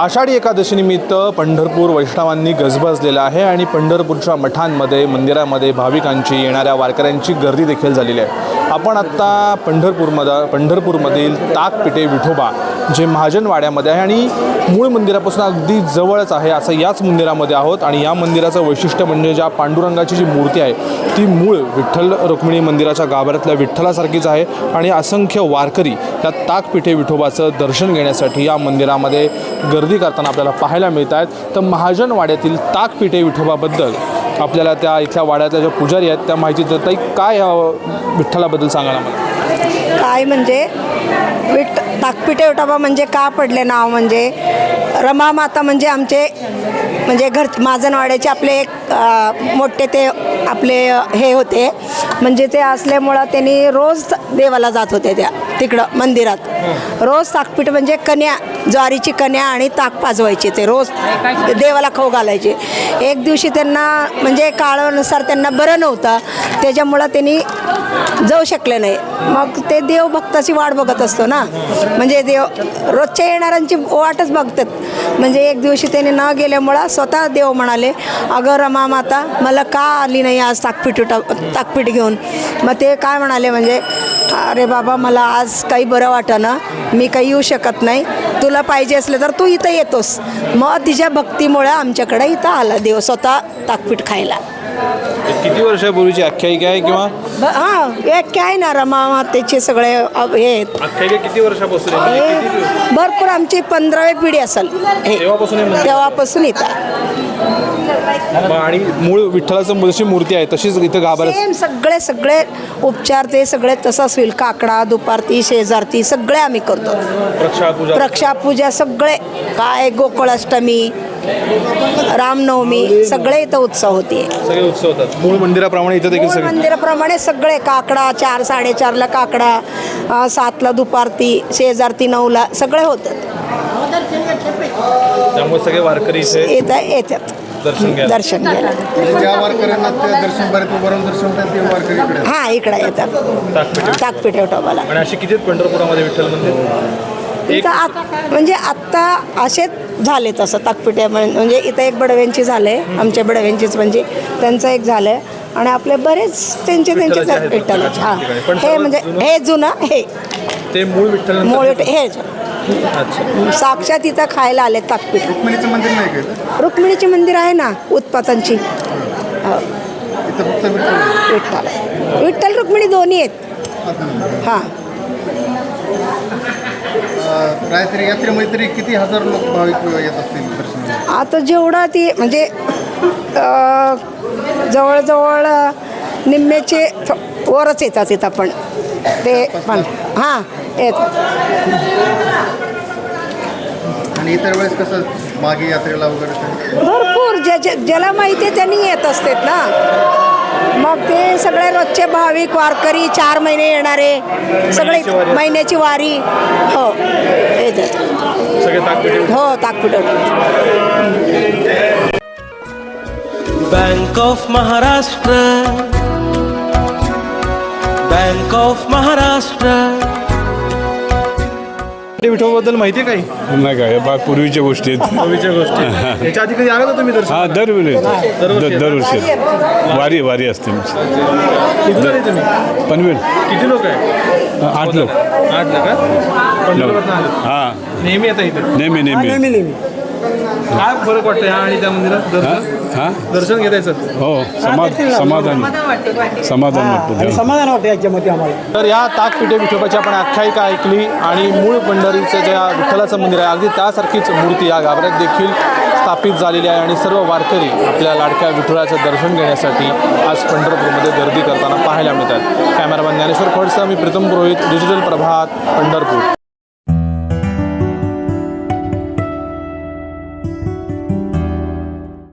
आषाढी एकादशीनिमित्त पंढरपूर वैष्णवांनी गजबजलेलं आहे आणि पंढरपूरच्या मठांमध्ये मंदिरामध्ये भाविकांची येणाऱ्या वारकऱ्यांची गर्दी देखील झालेली आहे. आपण आत्ता पंढरपूरमध्ये पंढरपूरमधील ताकपिटे विठोबा जे महाजनवाड्यामध्ये आहे आणि मूळ मंदिरापासून अगदी जवळच आहे असं याच मंदिरामध्ये आहोत. आणि या मंदिराचं वैशिष्ट्य म्हणजे ज्या पांडुरंगाची जी मूर्ती आहे ती मूळ विठ्ठल रुक्मिणी मंदिराच्या गाभाऱ्यातल्या विठ्ठलासारखीच आहे. आणि असंख्य वारकरी या ताकपिठे विठोबाचं दर्शन घेण्यासाठी या मंदिरामध्ये गर्दी करताना आपल्याला पाहायला मिळत आहेत तर महाजनवाड्यातील ताकपिठे विठोबाबद्दल आपल्याला त्या इथल्या वाड्यातल्या ज्या पुजारी आहेत त्या माहिती देत ताई काय विठ्ठलाबद्दल सांगा ना मला. काय म्हणजे? विठ ताकपिटे विठोबा म्हणजे का पडले नाव म्हणजे? रमा माता म्हणजे आमचे म्हणजे घर माजनवाड्याचे आपले एक मोठे ते आपले हे होते. म्हणजे ते असल्यामुळं त्यांनी रोज देवाला जात होते त्या तिकडं मंदिरात. रोज ताकपीठ म्हणजे कन्या ज्वारीची कन्या आणि ताक पाजवायचे ते रोज. देवाला खाऊ घालायचे. एक दिवशी त्यांना म्हणजे काळानुसार त्यांना बरं नव्हतं. त्याच्यामुळं त्यांनी जाऊ शकले नाही. मग ते देव भक्ताची वाट बघत असतो ना. म्हणजे देव रोजच्या येणाऱ्यांची वाटच बघतात. म्हणजे एक दिवशी त्याने न गेल्यामुळं स्वतः देव म्हणाले अगं रमा माता मला का आली नाही आज ताकपीठ ताकपीठ घेऊन? मग ते काय म्हणाले म्हणजे अरे बाबा मला आज काही बरं वाटेना. मी काही येऊ शकत नाही. तुला पाहिजे असलं तर तू इथं येतोस. मग तिच्या भक्तीमुळं आमच्याकडे इथं आला देव स्वतः ताकपीठ खायला. किती वर्षापूर्वीची आख्यायिका आहे किंवा? हा एक काय ना रमा मातेचे सगळे हे आहेत. आख्यायिका किती वर्षापासून आहे? म्हणजे किती दिवस? भरपूर आमची पंधरावी पिढी असेल. हे तेव्हापासून हे मंदिर? तेव्हापासून इथं आणि मूळ विठ्ठलाचं जशी मूर्ती आहे तशीच इथं सेम सगळे सगळे उपचार ते सगळे तसंच होईल. काकडा दुपारती शेजारती सगळे आम्ही करतो. प्रक्षा पूजा रक्षा पूजा सगळे. काय गोकुळाष्टमी रामनवमी सगळे इथं उत्सव होते सगळे उत्सव होतात. मूळ मंदिराप्रमाणे इथं देखील सगळे मंदिराप्रमाणे सगळे. काकडा चार साडेचारला काकडा सातला दुपारती शेजारती नऊला सगळे होतात. त्यामुळे सगळे वारकरी इथे येतात येतात. दर्शन घ्यायला दर्शन घ्यायला म्हणजे ज्या वारकऱ्यांना ते दर्शन बारीत उभं राहून दर्शन होतात ते वारकरी इकडे हां इकडे येतात. ताकपिठे. ताकपिठे टोबाला आणि अशी किती आहेत पंढरपुरामध्ये विठ्ठल मंदिर? एक इथं आत म्हणजे आत्ता असेच झाले तसं म्हण- म्हणजे इथं एक बडव्यांची झाले आमच्या बडव्यांचीच म्हणजे त्यांचं एक झालं. आणि आपले बरेच त्यांचे त्यांचे विठ्ठलाचे आहेत. विठ्ठलाचे हां. पण हे सर्वात म्हणजे जुनं? हे जुनं हे. ते मूळ विठ्ठल मूळ हे जुनं. साक्षात इथं खायला आले ताकपीठ रुक्मिणीचं मंदिर नाही? रुक्मिणीचे मंदिर आहे ना उत्पातांची. फक्त विठ्ठल. विठ्ठल. विठ्ठल रुक्मिणी दोन्ही आहेत. हां. अं, रात्री यात्रेमध्ये तरी किती हजार लोक भाविक येत असतील दर्शनाला? आता जेवढा ती म्हणजे अ, जवळजवळ निम्म्याचे थ- वरच येतात इथं पण. ते पण हां येतात आणि इतर वेळेस कसं मागे यात्रेला वगैरे काय? भरपूर ज्या ज्या- ज्याला माहिती आहे त्यांनी येत असतात ना. मग ते सगळे रोजचे भाविक वारकरी चार महिने येणारे सगळे महिन्याची वारी. महिन्याची वारी. हो येतात सगळे हो ताकपिठ bank of Maharashtra bank of Maharashtra विठोबाबद्दल माहिती आहे काही? नाही का? हे बा पूर्वीच्या गोष्टी आहेत. भविष्य गोष्टी. याच्या आधी कधी आला तुम्ही दर्शन हा दरवेळी. दरवर्षी दर- दरवर्षी वारी वारी असते आमची. किती तुम्ही? पनवेल. किती लोक आहे? आठ लोक. आठ लोक आले. हा. नेहमी येतात इथे? नेहमी नेहमी. काय फरक वाटतं ह्या आणि त्या मंदिरात? हा दर्शन? हा? दर्शन घेतायचं? हो समाध समाधान. समाधान वाटतं. समाधान वाटतं याच्यामध्ये आम्हाला. तर या ताकपिठे विठोबाची आपण आख्यायिका ऐकली आणि मूळ पंढरीचं जे विठ्ठलाचं मंदिर आहे अगदी त्यासारखीच मूर्ती या गाभाऱ्यात देखील स्थापित झालेली आहे आणि सर्व वारकरी आपल्या लाडक्या विठुराचं दर्शन घेण्यासाठी आज पंढरपूरमध्ये गर्दी करताना पाहायला मिळतात. कॅमेरामॅन ज्ञानेश्वर फडसह मी प्रीतम पुरोहित डिजिटल प्रभात पंढरपूर.